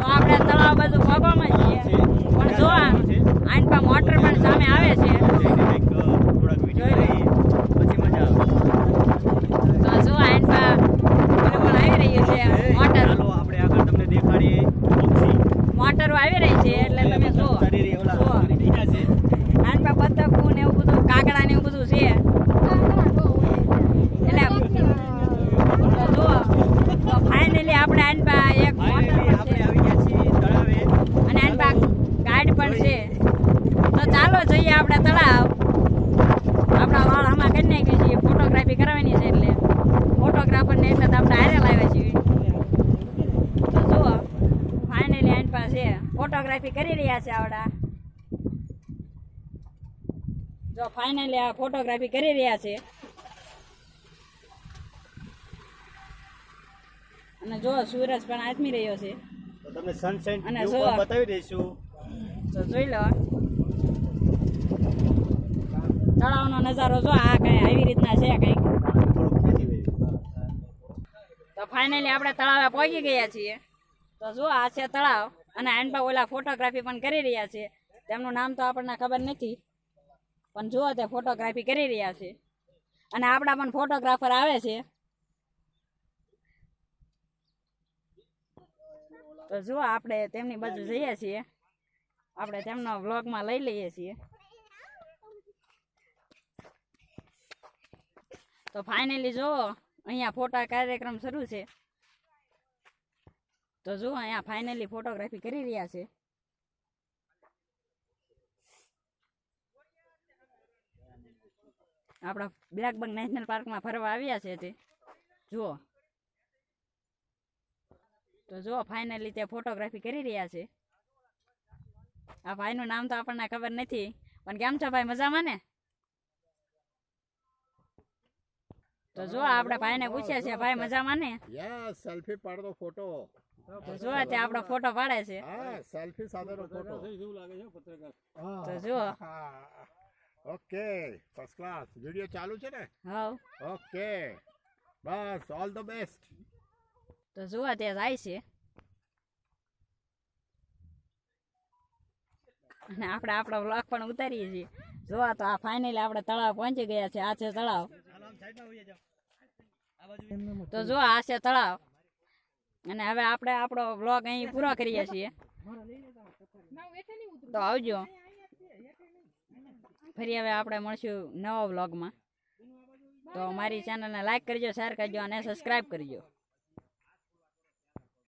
તો આપણે તળાવ બધું પગોમાં છીએ. પણ જો આન પા મોટર પણ સામે આવે છે. જો રહ્યું છે મોટર. આવી રહી છે એટલે જુઓ. આન પા બતકું ને એવું બધું કાકડા ને એવું બધું છે. ફાઇનલી આપણે આન પા એક મોટર પણ છે અને આની પાસે ગાઈડ પણ છે તો ચાલો જઈએ આપણે તળાવ. આપણા વાળામાં કરી નાખીએ છીએ ફોટોગ્રાફી કરવાની છે એટલે. ફોટોગ્રાફરને એટલે તો આપણે હારે લાવ્યા છીએ તો જુઓ ફાઇનલી આની પાસે ફોટોગ્રાફી કરી રહ્યા છે આવડા. જો ફાઇનલી આ ફોટોગ્રાફી કરી રહ્યા છે. અને જો સૂરજ પણ આથમી રહ્યો છે. તમને સનસેટ અને. બતાવી દઈશું. તો જોઈ લો. તળાવનો નજારો જો આ કઈ આવી રીતના છે કંઈક. તો ફાઇનલી આપણે તળાવે પહોંચી ગયા છીએ. તો જો આ છે તળાવ અને આનપા ઓલા ફોટોગ્રાફી પણ કરી રહ્યા છે. તેમનું નામ તો આપણને ખબર નથી, પણ જુઓ તે ફોટોગ્રાફી કરી રહ્યા છે. અને આપણા પણ ફોટોગ્રાફર આવે છે. તો જુઓ આપણે તેમની બાજુ જઈએ છીએ. આપણે તેમનો વ્લોગમાં લઈ લઈએ છીએ. તો ફાઇનલી જુઓ અહીંયા ફોટા કાર્યક્રમ શરૂ છે. તો જુઓ અહીંયા ફાઇનલી ફોટોગ્રાફી કરી રહ્યા છે. આપણા બ્લેકબંગ નેશનલ પાર્કમાં ફરવા આવ્યા છે તે. જુઓ. તો જુઓ ફાઇનલી તે ફોટોગ્રાફી કરી રહ્યા છે. આ ભાઈનું નામ તો આપણને ખબર નથી, પણ કેમ છો ભાઈ, મજામાં ને? તો જો આપણે ભાઈને પૂછ્યા છે ભાઈ મજામાં ને? યસ સેલ્ફી પાડતો ફોટો. તો જો તે આપણો ફોટો પાડે છે. હા સેલ્ફી સાથેનો ફોટો તો જુઓ. ઓકે ફર્સ્ટ ક્લાસ વિડિયો ચાલુ છે ને? હવ. ઓકે. બસ ઓલ ધ બેસ્ટ તો જુઓ તે જાય છે. અને આપણે આપણો વ્લોગ પણ ઉતારીએ છીએ. જોવા તો આ ફાઇનલી આપણે તળાવ પહોંચી ગયા છે. આ છે તળાવ. તો જો આ છે તળાવ. અને હવે આપણે આપણો વ્લોગ અહીં પૂરો કરીએ છીએ. તો આવજો. ફરી હવે આપણે મળશું નવા વ્લોગમાં તો મારી ચેનલને લાઈક કરજો શેર કરજો અને સબસ્ક્રાઈબ કરજો.